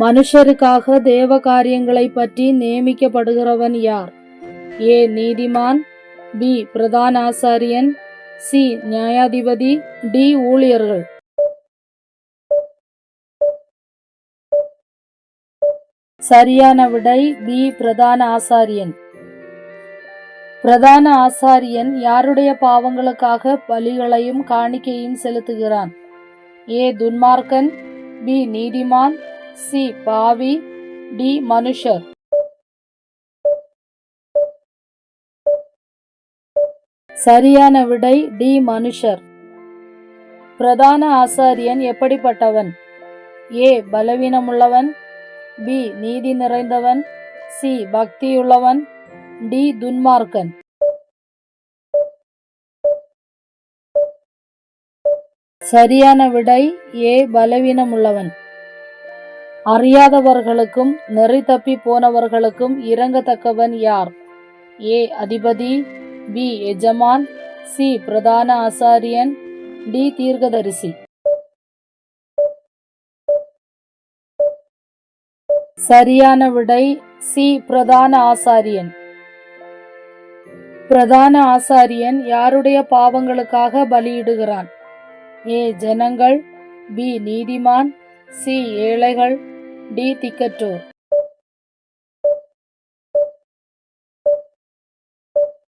மனுஷருக்காக தேவ காரியங்களை பற்றி நியமிக்கப்படுகிறவன் யார்? ஏ. நீதிமான். பி. பிரதான ஆசாரியன் சி. நியாயாதிபதி. டி. ஊழியர்கள். சரியான விடை பி. பிரதான ஆசாரியன் பிரதான ஆசாரியன் யாருடைய பாவங்களுக்காக பலிகளையும் காணிக்கையும் செலுத்துகிறான்? ஏ. துன்மார்க்கன். பி. நீதிமான். சி பாவி டி மனுஷர். சரியான விடை டி மனுஷர். பிரதான ஆசாரியன் எப்படிப்பட்டவன்? ஏ பலவீனமுள்ளவன். பி நீதி நிறைந்தவன். சி பக்தியுள்ளவன். டி துன்மார்க்கன். சரியான விடை ஏ பலவீனமுள்ளவன். அறியாதவர்களுக்கும் நெறி தப்பி போனவர்களுக்கும் இறங்கத்தக்கவன் யார்? ஏ. அதிபதி பி. எஜமான் சி. பிரதான ஆசாரியன் டி. தீர்க்கதரிசி. சரியான விடை சி. பிரதான ஆசாரியன். பிரதான ஆசாரியன் யாருடைய பாவங்களுக்காக பலியிடுகிறான்? ஏ. ஜனங்கள் பி. நீதிமான் சி. ஏழைகள் டி திக்கற்றோர்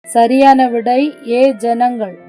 சரியான விடை ஏ ஜனங்கள்.